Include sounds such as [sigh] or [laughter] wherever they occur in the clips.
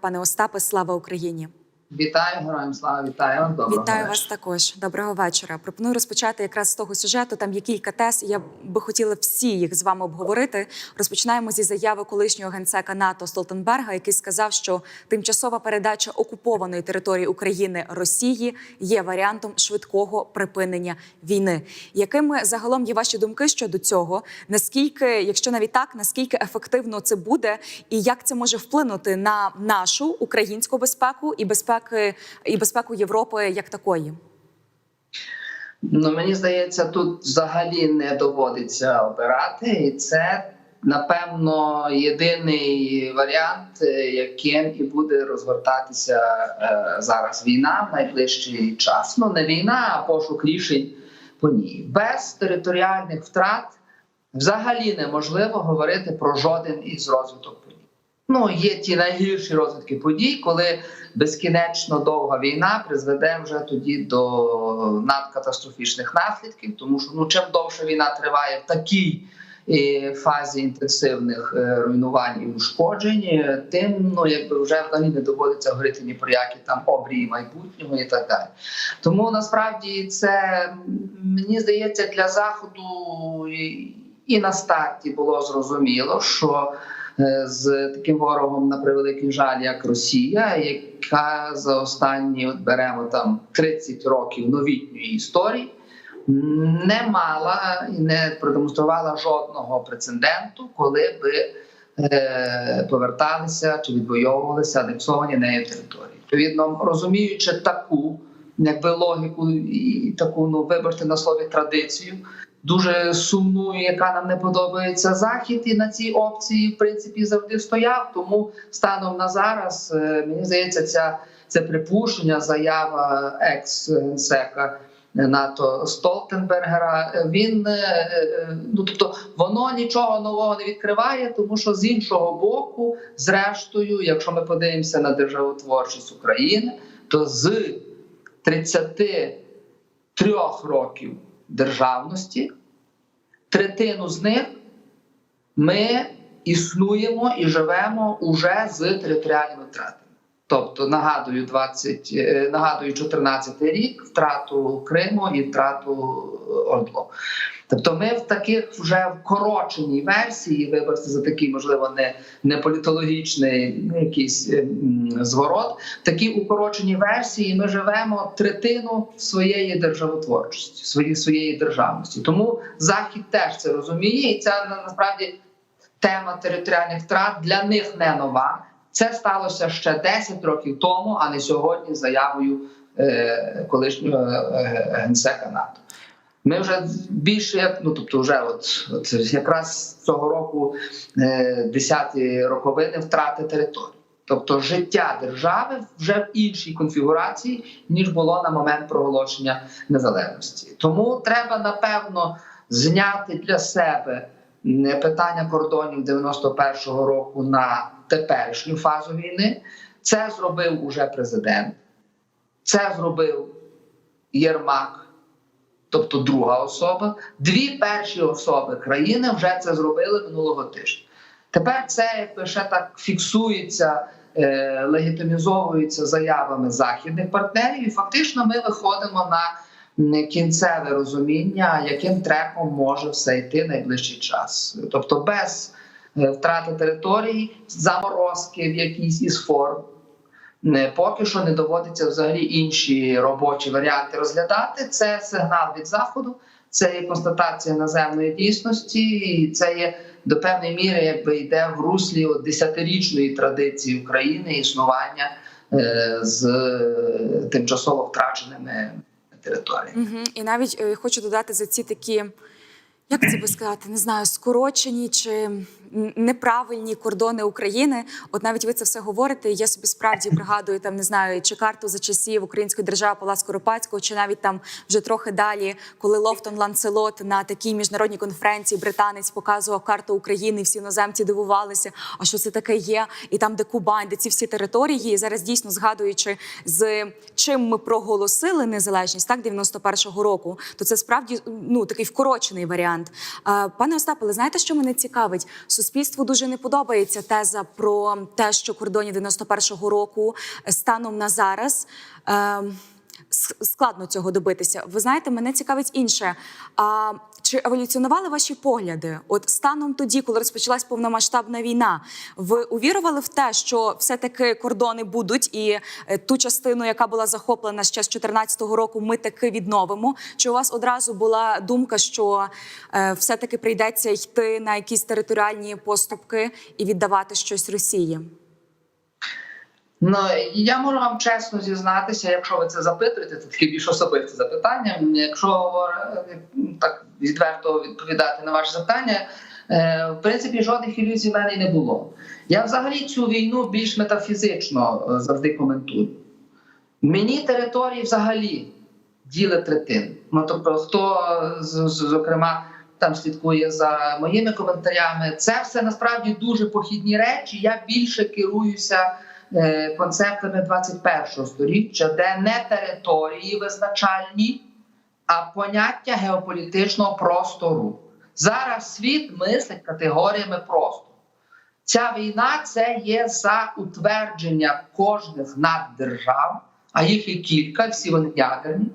Пане Остапе, слава Україні! Вітаю, героям слава, вітаю. Доброго Вітаю вечора. вас також. Доброго вечора. Пропоную розпочати якраз з того сюжету. Там є кілька тез. Я би хотіла всі їх з вами обговорити. Розпочинаємо зі заяви колишнього генсека НАТО Столтенберга, який сказав, що тимчасова передача окупованої території України Росії є варіантом швидкого припинення війни. Якими загалом є ваші думки щодо цього? Наскільки, якщо навіть так, наскільки ефективно це буде, і як це може вплинути на нашу українську безпеку і безпеку і безпеку Європи як такої? Ну мені здається, тут взагалі не доводиться обирати, і це напевно єдиний варіант, е, яким і буде розгортатися е, зараз війна в найближчий час. Ну не війна, а пошук рішень по ній без територіальних втрат. Взагалі неможливо говорити про жоден із розвиток. Ну, є ті найгірші розвитки подій, коли безкінечно довга війна призведе вже тоді до надкатастрофічних наслідків, тому що ну чим довше війна триває в такій е, фазі інтенсивних е, руйнувань і ушкоджень, е, тим ну якби вже взагалі не доводиться говорити ні про які там обрії майбутнього і так далі. Тому насправді це мені здається для заходу і, на старті було зрозуміло, що з таким ворогом на превеликий жаль, як Росія, яка за останні от беремо там 30 років новітньої історії. Не мала і не продемонструвала жодного прецеденту, коли би е, поверталися чи відвоювалися анексовані нею території. Відповідно, розуміючи таку якби логіку і таку, ну вибачте на слові традицію, дуже сумну, яка нам не подобається захід, і на цій опції в принципі завжди стояв. Тому станом на зараз е, мені здається, ця це припущення, заява екс генсека НАТО Столтенбергера. Він е, е, ну тобто воно нічого нового не відкриває, тому що з іншого боку, зрештою, якщо ми подивимося на державотворчість України, то з 33 років державності, третину з них ми існуємо і живемо уже з територіальними втратами. Тобто нагадую, 20, е, нагадую 14 рік втрату Криму і втрату Ордло. Тобто, ми в таких вже вкороченій версії, вибачте за такий, можливо, не, не політологічний якийсь ем, зворот. В такій укороченій версії ми живемо третину своєї державотворчості, своєї своєї державності. Тому Захід теж це розуміє, і на- насправді тема територіальних втрат для них не нова. Це сталося ще 10 років тому, а не сьогодні, заявою е, колишнього е, генсека НАТО. Ми вже більше ну тобто, вже от, от якраз цього року е, 10-ті роковини втрати території. Тобто життя держави вже в іншій конфігурації, ніж було на момент проголошення незалежності. Тому треба напевно зняти для себе питання кордонів 91-го року на теперішню фазу війни. Це зробив уже президент, це зробив Єрмак, тобто друга особа. Дві перші особи країни вже це зробили минулого тижня. Тепер це якби ще так фіксується, е, легітимізовується заявами західних партнерів, і фактично ми виходимо на кінцеве розуміння, яким треком може все йти найближчий час. Тобто без втрати території, заморозки в якійсь із форм. Поки що не доводиться взагалі інші робочі варіанти розглядати. Це сигнал від заходу, це є констатація наземної дійсності, і це є до певної міри, якби йде в руслі десятирічної традиції України існування е, з е, тимчасово втраченими територіями. Угу. І навіть е, хочу додати за ці такі, як це би сказати, не знаю, скорочені чи неправильні кордони України. От навіть ви це все говорите. Я собі справді пригадую там, не знаю, чи карту за часів української держави Пала Скоропадського, чи навіть там вже трохи далі, коли Лофтон Ланцелот на такій міжнародній конференції британець показував карту України, всі іноземці дивувалися, а що це таке є, і там, де Кубань, де ці всі території, і зараз дійсно згадуючи з чим ми проголосили незалежність, так 91-го року, то це справді ну такий вкорочений варіант. Е, Пане Остапе, знаєте, що мене цікавить? Суспільству дуже не подобається теза про те, що кордонів 91-го року станом на зараз. е, Складно цього добитися. Ви знаєте, мене цікавить інше. А чи еволюціонували ваші погляди? От станом тоді, коли розпочалась повномасштабна війна, ви увірували в те, що все-таки кордони будуть, і е, ту частину, яка була захоплена ще з 2014 року, ми таки відновимо? Чи у вас одразу була думка, що е, все-таки прийдеться йти на якісь територіальні поступки і віддавати щось Росії? Ну я можу вам чесно зізнатися, якщо ви це запитуєте, це таке більш особисте запитання. Якщо так відверто відповідати на ваше запитання, е, в принципі, жодних ілюзій в мене не було. Я взагалі цю війну більш метафізично е, завжди коментую. Мені території взагалі діли третин. Ну тобто, хто зокрема там слідкує за моїми коментарями, це все насправді дуже похідні речі. Я більше керуюся концептами 21-го століття, де не території визначальні, а поняття геополітичного простору. Зараз світ мислить категоріями простору. Ця війна це є за утвердження кожних наддержав, а їх є кілька, всі вони ядерні.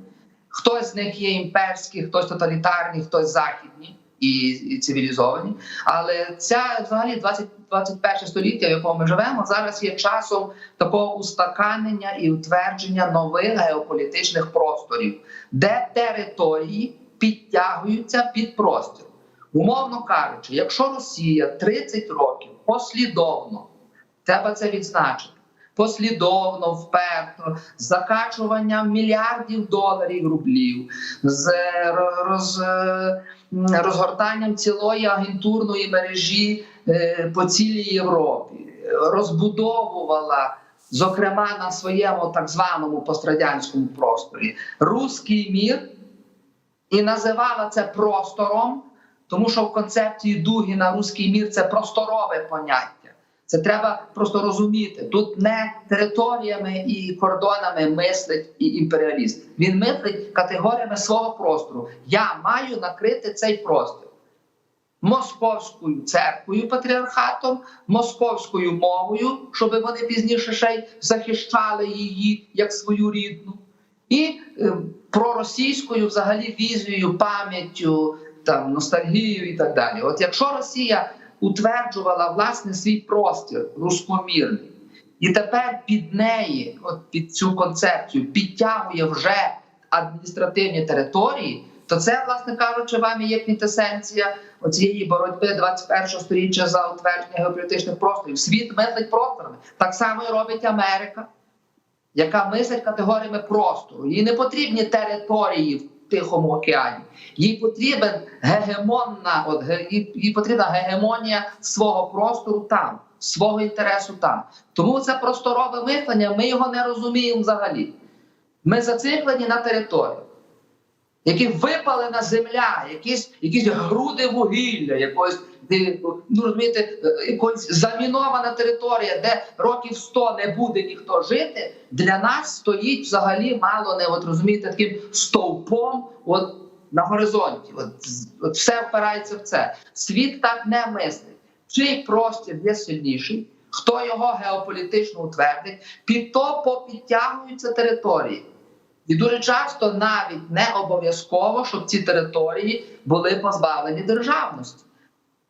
Хтось з них є імперські, хтось тоталітарні, хтось західні і, цивілізовані. Але ця взагалі 20, 21 століття, в якому ми живемо, зараз є часом такого устаканення і утвердження нових геополітичних просторів, де території підтягуються під простір. Умовно кажучи, якщо Росія 30 років послідовно, треба це відзначити, послідовно, вперто, з закачуванням мільярдів доларів рублів, з роз, е, розгортанням цілої агентурної мережі е, по цілій Європі, розбудовувала. Зокрема, на своєму так званому пострадянському просторі руський мір і називала це простором, тому що в концепції Дугіна руський мір це просторове поняття. Це треба просто розуміти. Тут не територіями і кордонами мислить і імперіаліст. Він мислить категоріями свого простору. Я маю накрити цей простір московською церквою, патріархатом, московською мовою, щоб вони пізніше ще й захищали її як свою рідну, і е, проросійською взагалі візією, пам'яттю, там ностальгією і так далі. От якщо Росія утверджувала власне свій простір рускомірний, і тепер під неї, от під цю концепцію, підтягує вже адміністративні території, то це, власне кажучи, вам є квінтесенція цієї боротьби 21 століття за утвердження геополітичних просторів. Світ мислить просторами. Так само і робить Америка, яка мислить категоріями простору. Їй не потрібні території Тихому океані. Їй потрібен гегемонна, от їй, потрібна гегемонія свого простору там, свого інтересу там. Тому це просторове мислення, ми його не розуміємо взагалі. Ми зациклені на території, які випалена земля, якісь, якісь груди вугілля, якось. Ну розумієте, е, якось замінована територія, де років 100 не буде ніхто жити, для нас стоїть взагалі мало не от розумієте, таким стовпом от на горизонті. От, от все впирається в це. Світ так не мислить. Чий простір є сильніший, хто його геополітично утвердить, під то попідтягуються території. І дуже часто навіть не обов'язково, щоб ці території були позбавлені державності.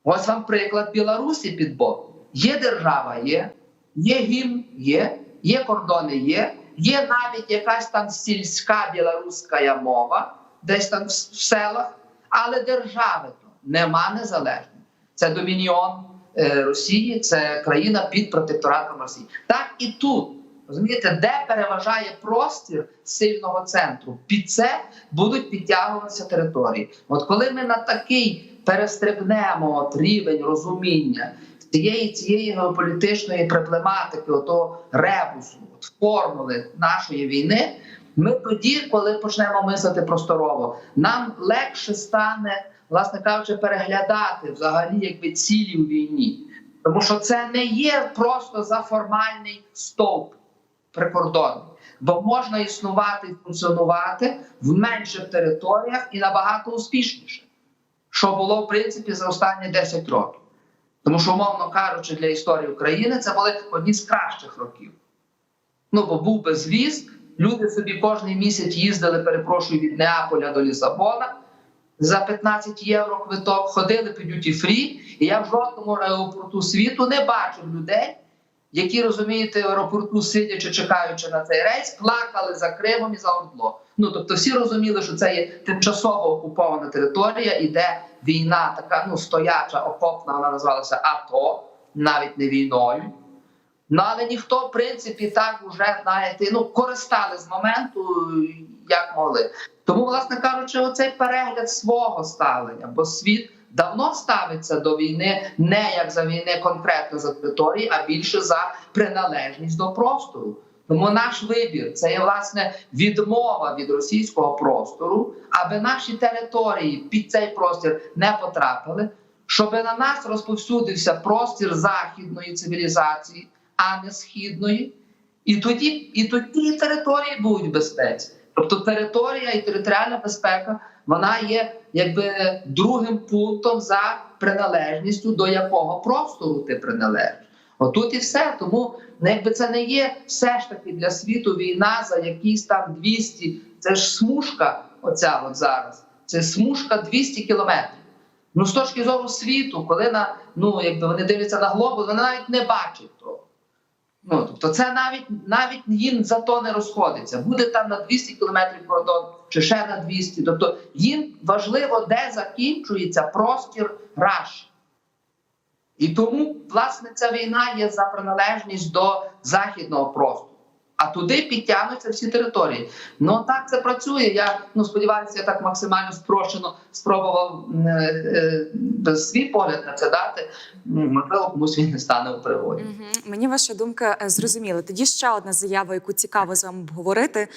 Ось вам приклад Білорусі під боком. Є держава, є, є гімн, є, є кордони, є, є навіть якась там сільська білоруська мова, десь там в селах, але держави то нема незалежної. Це домініон е, Росії, це країна під протекторатом Росії. Так і тут. Розумієте, де переважає простір сильного центру, під це будуть підтягуватися території. От коли ми на такий перестрибнемо от рівень розуміння цієї цієї геополітичної проблематики, ото ребусу, от формули нашої війни, ми тоді, коли почнемо мислити просторово, нам легше стане, власне кажучи, переглядати взагалі якби цілі у війні. Тому що це не є просто за формальний стовп прикордонний, бо можна існувати і функціонувати в менших територіях і набагато успішніше. що було в принципі за останні 10 років. Тому що, умовно кажучи, для історії України це були одні з кращих років. Ну, бо був безвіз, люди собі кожен місяць їздили, перепрошую, від Неаполя до Лісабона за 15 євро квиток, ходили по дюті фрі, і я в жодному аеропорту світу не бачив людей, які розумієте, в аеропорту, сидячи, чекаючи на цей рейс, плакали за Кримом і за Ордло. Ну тобто, всі розуміли, що це є тимчасово окупована територія, і де війна, така ну стояча, окопна, вона називалася АТО, навіть не війною. Ну але ніхто, в принципі, так уже знаєте, ну користали з моменту, як могли. Тому, власне кажучи, оцей перегляд свого ставлення, бо світ давно ставиться до війни не як за війни конкретно за території, а більше за приналежність до простору. Тому наш вибір це є власне відмова від російського простору, аби наші території під цей простір не потрапили, щоб на нас розповсюдився простір західної цивілізації, а не східної. І тоді, і тоді території будуть безпеці. Тобто територія і територіальна безпека вона є якби другим пунктом за приналежністю, до якого простору ти приналежиш. Отут і все. Тому ну, якби це не є все ж таки для світу війна за якісь там 200, це ж смужка, оця от зараз. Це смужка 200 кілометрів. Ну, з точки зору світу, коли на ну якби вони дивляться на глобус, вони навіть не бачать того. Ну, тобто, це навіть навіть їм за то не розходиться. Буде там на 200 кілометрів кордон чи ще на 200. Тобто їм важливо, де закінчується простір Раш. І тому, власне, ця війна є за приналежність до західного простору. А туди підтягнуться всі території. Ну так це працює. Я ну сподіваюся, я так максимально спрощено спробував е, е, свій погляд на це дати. Ну, Можливо, комусь він не стане у пригоді. Мгм. Мені ваша думка е, зрозуміла. Тоді ще одна заява, яку цікаво з вами обговорити.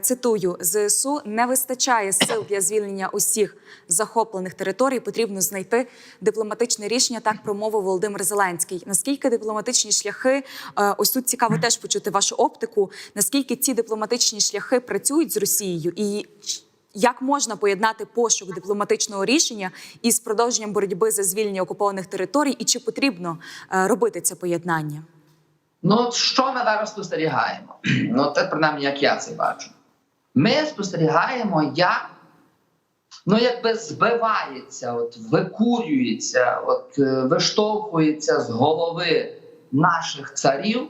Цитую: ЗСУ не вистачає сил для звільнення усіх захоплених територій. Потрібно знайти дипломатичне рішення. Так промовив Володимир Зеленський. Наскільки дипломатичні шляхи? Ось тут цікаво теж почути вашу оптику. Наскільки ці дипломатичні шляхи працюють з Росією і як можна поєднати пошук дипломатичного рішення із продовженням боротьби за звільнення окупованих територій, і чи потрібно е, робити це поєднання? Ну, що ми зараз спостерігаємо? [clears throat] Ну, це принаймні, як я це бачу. Ми спостерігаємо, як ну, якби збивається, от, викурюється, от, е, виштовхується з голови наших царів.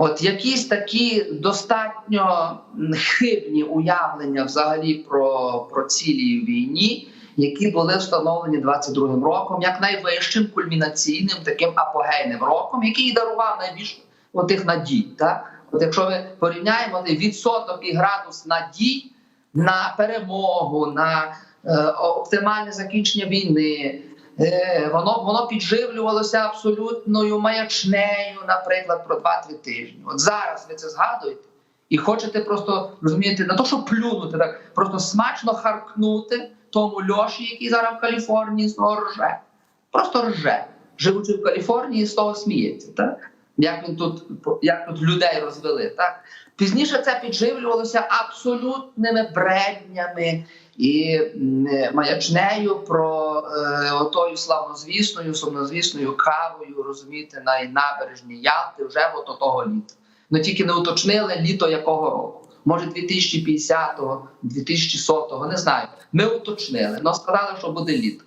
От якісь такі достатньо хибні уявлення взагалі про, про цілі війні, які були встановлені 22-м роком, як найвищим кульмінаційним таким апогейним роком, який дарував найбільше отих надій. Так? От якщо ми порівняємо відсоток і градус надій на перемогу, на е, оптимальне закінчення війни, воно воно підживлювалося абсолютною маячнею, наприклад, про 2-3 тижні. От зараз ви це згадуєте і хочете просто розумієте, не то, щоб плюнути, так просто смачно харкнути тому льоші, який зараз в Каліфорнії з того рже. Просто рже. Живучи в Каліфорнії, з того сміється. Так? Як він тут як тут людей розвели, так пізніше це підживлювалося абсолютними бреднями і маячнею про е, отою славнозвісною, сумнозвісною кавою, розумієте, на набережні Ялти вже от того літа. Ну тільки не уточнили літо якого року. Може, 2050-го, 2100-го, не знаю. Ми уточнили, але сказали, що буде літо.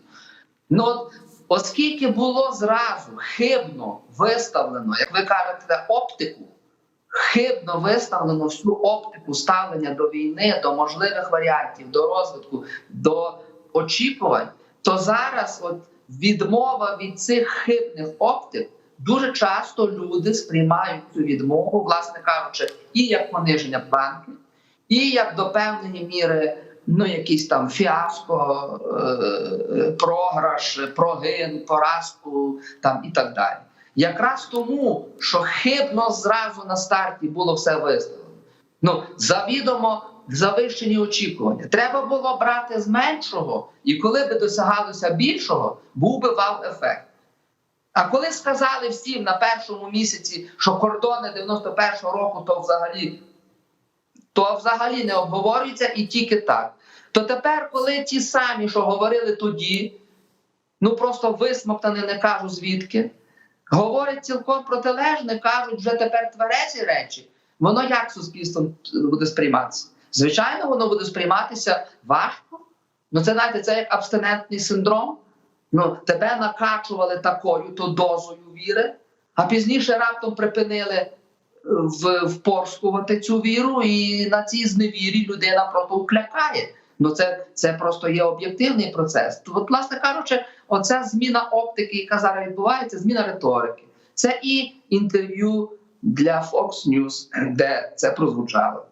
Ну от Оскільки було зразу хибно виставлено, як ви кажете, оптику, хибно виставлено всю оптику ставлення до війни, до можливих варіантів, до розвитку, до очікувань, то зараз от відмова від цих хибних оптик дуже часто люди сприймають цю відмову, власне кажучи, і як пониження планки, і як до певної міри ну, якийсь там фіаско, е, програш, прогин, поразку там і так далі. Якраз тому, що хибно зразу на старті було все виставлено. Ну, завідомо завищені очікування. Треба було брати з меншого, і коли би досягалося більшого, був би вау-ефект. А коли сказали всім на першому місяці, що кордони 91-го року, то взагалі то взагалі не обговорюється і тільки так. То тепер, коли ті самі, що говорили тоді, ну просто висмоктані, не кажу звідки, говорять цілком протилежне, кажуть вже тепер тверезі речі, воно як суспільством буде сприйматися? Звичайно, воно буде сприйматися важко. Ну, це знаєте, це як абстинентний синдром. Ну, тебе накачували такою то дозою віри, а пізніше раптом припинили е, впорскувати цю віру, і на цій зневірі людина просто уклякає. Ну, це, це просто є об'єктивний процес. То, от, власне кажучи, оця зміна оптики, яка зараз відбувається, зміна риторики. Це і інтерв'ю для Fox News, де це прозвучало.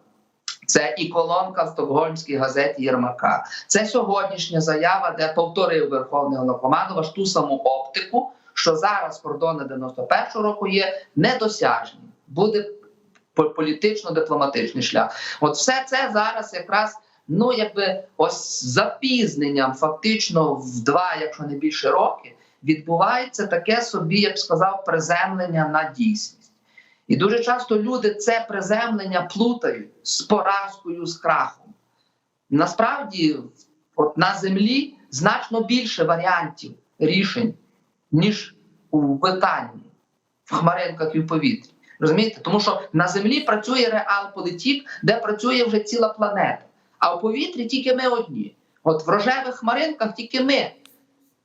Це і колонка в стокгольмській газеті Єрмака. Це сьогоднішня заява, де повторив Верховний Головнокомандувач ту саму оптику, що зараз кордони 91-го року є недосяжні. Буде по- політично-дипломатичний шлях. От все це зараз якраз. Ну, якби ось запізненням, фактично в два, якщо не більше роки, відбувається таке собі, я б сказав, приземлення на дійсність. І дуже часто люди це приземлення плутають з поразкою, з крахом. Насправді, от на землі значно більше варіантів рішень, ніж у питанні, в хмаринках і в повітрі. Розумієте? Тому що на землі працює реал-політік, де працює вже ціла планета. А у повітрі тільки ми одні. От в рожевих хмаринках тільки ми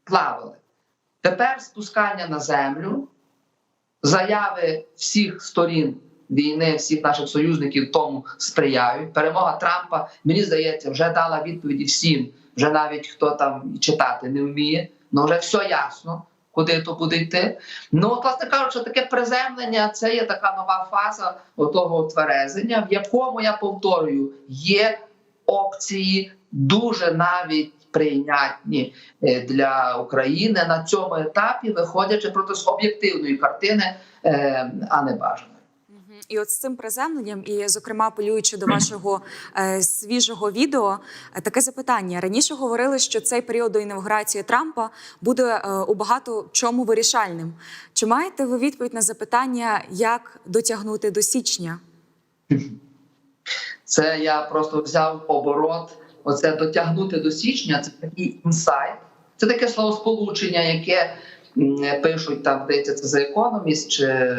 плавали. Тепер спускання на землю, заяви всіх сторін війни, всіх наших союзників тому сприяють. Перемога Трампа, мені здається, вже дала відповіді всім, вже навіть хто там читати не вміє, ну вже все ясно. Куди то буде йти? Ну, от, власне кажучи, таке приземлення це є така нова фаза отого тверезення, в якому я повторюю, є опції дуже навіть прийнятні е, для України на цьому етапі, виходячи проти з об'єктивної картини, е, а не бажаної. Мгм. І от з цим приземленням, і зокрема апелюючи до вашого е, свіжого відео, е, таке запитання. Раніше говорили, що цей період до інавгурації Трампа буде е, у багато чому вирішальним. Чи маєте ви відповідь на запитання, як дотягнути до січня? [laughs] Це я просто взяв оборот. Оце дотягнути до січня. Це такий інсайт. Це таке словосполучення, яке пишуть там, здається, це за економіст чи,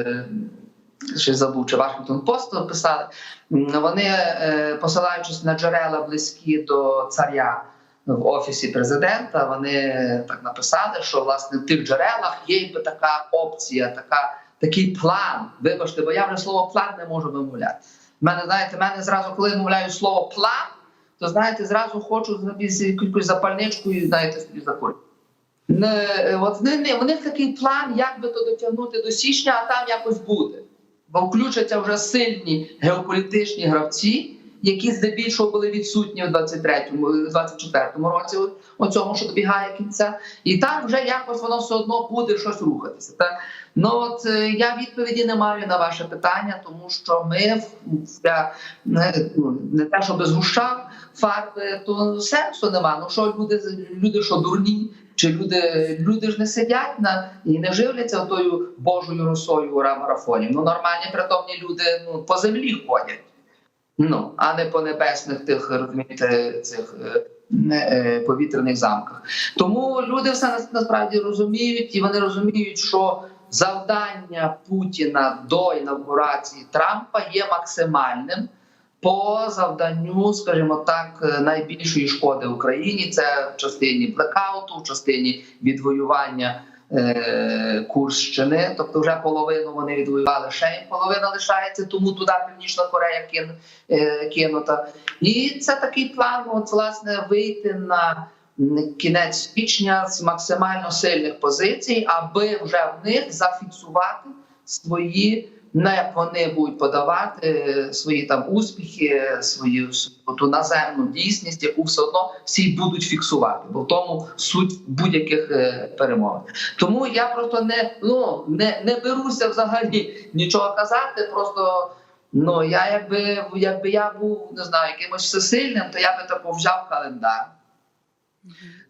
чи забув, чи Вашингтон Пост писали. Вони, е, посилаючись на джерела близькі до царя в офісі президента, вони так написали, що власне в тих джерелах є така опція, така, такий план. Вибачте, бо я вже слово план не можу вимовляти. Мене, знаєте, мене зразу, коли мовляю слово план, то знаєте, зразу хочу якусь якоюсь запальничкою, знаєте, собі закурити. Не, от у них такий план, як би то дотягнути до січня, а там якось буде. Бо включаться вже сильні геополітичні гравці, які здебільшого були відсутні у 23-му, 24-му році, от, у цьому, що добігає кінця, і там вже якось воно все одно буде щось рухатися. Так? Ну от е, я відповіді не маю на ваше питання, тому що ми я не, ну, не те, щоб згущав фарби, то сенсу нема. Ну що люди, люди що дурні, чи люди, люди ж не сидять на і не живляться тою Божою росою у марафоні. Ну нормальні притомні люди ну, по землі ходять. Ну, а не по небесних тих цих е, е, повітряних замках. Тому люди все нас- насправді розуміють, і вони розуміють, що завдання Путіна до інавгурації Трампа є максимальним по завданню, скажімо так, найбільшої шкоди Україні. Це в частині блекауту, в частині відвоювання Курщини, тобто вже половину вони відвоювали, ще їм половина лишається, тому туди Північна Корея е, кинута. І це такий план, от власне, вийти на кінець січня з максимально сильних позицій, аби вже в них зафіксувати свої. Як вони будуть подавати свої там успіхи, свою, ту наземну дійсність, яку все одно всі будуть фіксувати, бо в тому суть будь-яких е, перемог. Тому я просто не ну не, не беруся взагалі нічого казати. Просто ну я якби якби я був не знаю якимось всесильним, то я би тако взяв календар.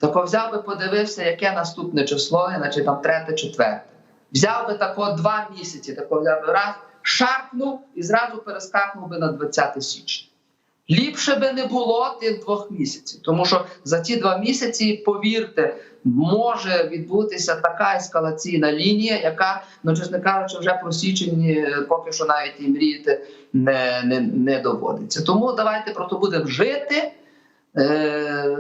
Тако взяв би, подивився, яке наступне число, значить там третє, четверте. Взяв би тако два місяці, тако взяв би раз, шарпнув і зразу перескакнув би на 20 січня. Ліпше би не було тих двох місяців, тому що за ті два місяці, повірте, може відбутися така ескалаційна лінія, яка, ну чесно кажучи, вже про січень е, поки що навіть і мріяти не, не, не доводиться. Тому давайте про то будемо жити. Е,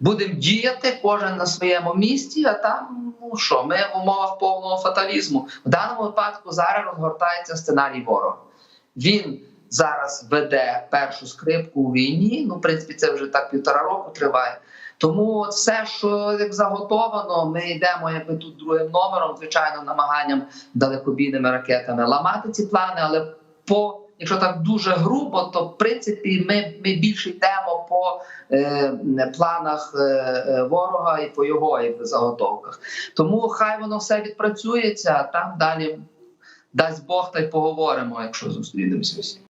будемо діяти кожен на своєму місці, а там ну що, ми в умовах повного фаталізму. В даному випадку зараз розгортається сценарій ворога. Він зараз веде першу скрипку у війні. Ну, в принципі, це вже так півтора року триває. Тому от все, що як заготовано, ми йдемо якби тут другим номером, звичайно, намаганням далекобійними ракетами ламати ці плани, але по Якщо так дуже грубо, то в принципі ми, ми більше йдемо по е, планах е, е, ворога і по його заготовках. Тому хай воно все відпрацюється, а там далі дасть Бог та й поговоримо, якщо зустрінемося всі.